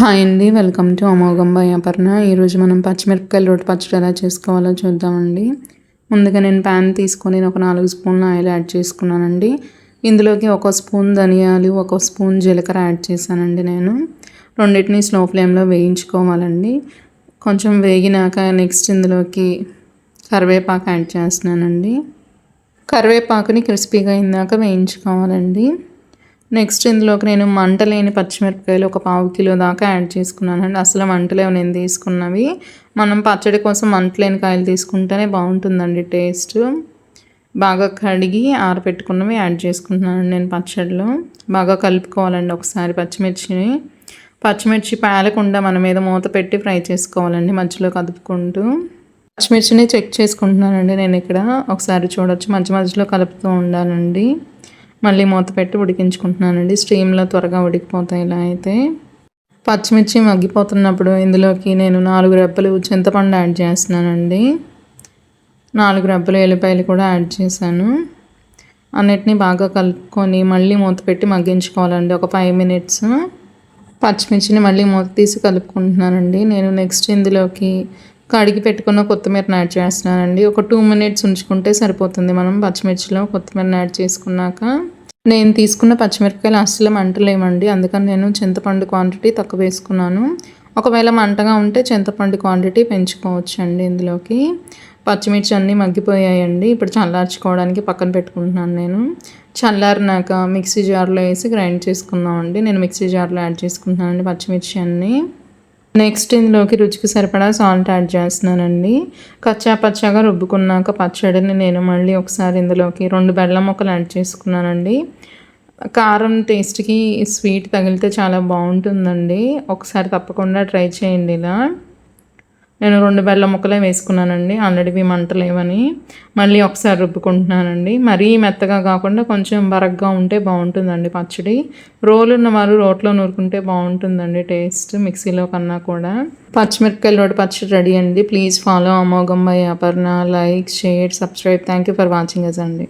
Hi అండి welcome to అమోఘం అపర్ణ. ఈరోజు మనం పచ్చిమిరపకాయలు రోటి పచ్చడి ఎలా చేసుకోవాలో చూద్దామండి. ముందుగా నేను ప్యాన్ తీసుకొని ఒక నాలుగు స్పూన్ల ఆయిల్ యాడ్ చేసుకున్నానండి. ఇందులోకి ఒక స్పూన్ ధనియాలు ఒక స్పూన్ జీలకర్ర యాడ్ చేశానండి నేను. రెండింటిని స్లో ఫ్లేమ్లో వేయించుకోవాలండి. కొంచెం వేగినాక నెక్స్ట్ ఇందులోకి కరివేపాకు యాడ్ చేస్తున్నానండి. కరివేపాకుని క్రిస్పీగా అయిందాక వేయించుకోవాలండి. నెక్స్ట్ ఇందులోకి నేను మంట లేని పచ్చిమిరపకాయలు ఒక పావు కిలో దాకా యాడ్ చేసుకున్నానండి. అసలు మంటలేవు నేను తీసుకున్నవి. మనం పచ్చడి కోసం మంట లేని కాయలు తీసుకుంటేనే బాగుంటుందండి టేస్ట్. బాగా కడిగి ఆరబెట్టుకున్నవి యాడ్ చేసుకుంటున్నాను నేను పచ్చడిలో. బాగా కలుపుకోవాలండి ఒకసారి పచ్చిమిర్చిని. పచ్చిమిర్చి పేలకుండా మన మీద మూత పెట్టి ఫ్రై చేసుకోవాలండి మధ్యలో కదుపుకుంటూ. పచ్చిమిర్చిని చెక్ చేసుకుంటున్నానండి నేను ఇక్కడ. ఒకసారి చూడొచ్చు. మధ్య మధ్యలో కలుపుతూ ఉండాలండి. మళ్ళీ మూత పెట్టి ఉడికించుకుంటున్నానండి. స్టీమ్లో త్వరగా ఉడికిపోతాయి ఇలా అయితే. పచ్చిమిర్చి మగ్గిపోతున్నప్పుడు ఇందులోకి నేను నాలుగు రెబ్బలు చింతపండు యాడ్ చేస్తున్నానండి. నాలుగు రెబ్బలు ఎల్లిపాయలు కూడా యాడ్ చేశాను. అన్నిటినీ బాగా కలుపుకొని మళ్ళీ మూత పెట్టి మగ్గించుకోవాలండి. ఒక ఫైవ్ మినిట్స్. పచ్చిమిర్చిని మళ్ళీ మూత తీసి కలుపుకుంటున్నానండి. నేను నెక్స్ట్ ఇందులోకి కడిగి పెట్టుకున్న కొత్తిమీరని యాడ్ చేస్తున్నానండి. ఒక టూ మినిట్స్ ఉంచుకుంటే సరిపోతుంది. మనం పచ్చిమిర్చిలో కొత్తిమీరని యాడ్ చేసుకున్నాక. నేను తీసుకున్న పచ్చిమిరపకాయలు అస్సలు మంటలేమండి. అందుకని నేను చింతపండు క్వాంటిటీ తక్కువ వేసుకున్నాను. ఒకవేళ మంటగా ఉంటే చింతపండు క్వాంటిటీ పెంచుకోవచ్చండి ఇందులోకి. పచ్చిమిర్చి అన్నీ మగ్గిపోయాయండి. ఇప్పుడు చల్లార్చుకోవడానికి పక్కన పెట్టుకుంటున్నాను నేను. చల్లారినాక మిక్సీ జార్లో వేసి గ్రైండ్ చేసుకుందామండి. నేను మిక్సీ జార్లో యాడ్ చేసుకుంటున్నానండి పచ్చిమిర్చి అన్నీ. నెక్స్ట్ ఇందులోకి రుచికి సరిపడా సాల్ట్ యాడ్ చేస్తున్నానండి. కచ్చా పచ్చాగా రుబ్బుకున్నాక పచ్చడిని నేను మళ్ళీ ఒకసారి ఇందులోకి రెండు బెల్లం ముక్కలు యాడ్ చేసుకున్నానండి. కారం టేస్ట్కి స్వీట్ తగిలితే చాలా బాగుంటుందండి. ఒకసారి తప్పకుండా ట్రై చేయండి ఇలా. నేను రెండు బెల్లం ముక్కలే వేసుకున్నానండి. ఆల్రెడీ మంట మంటలేవని. మళ్ళీ ఒకసారి రుబ్బుకుంటున్నానండి. మరీ మెత్తగా కాకుండా కొంచెం బరగ్గా ఉంటే బాగుంటుందండి పచ్చడి. రోలు ఉన్న వారు రోట్లో నూరుకుంటే బాగుంటుందండి టేస్ట్ మిక్సీలో కన్నా కూడా. పచ్చిమిరపకాయలు రోడ్డు పచ్చడి రెడీ అండి. ప్లీజ్ ఫాలో అమోఘం bye Aparna. Like share subscribe thank you for watching us అండి.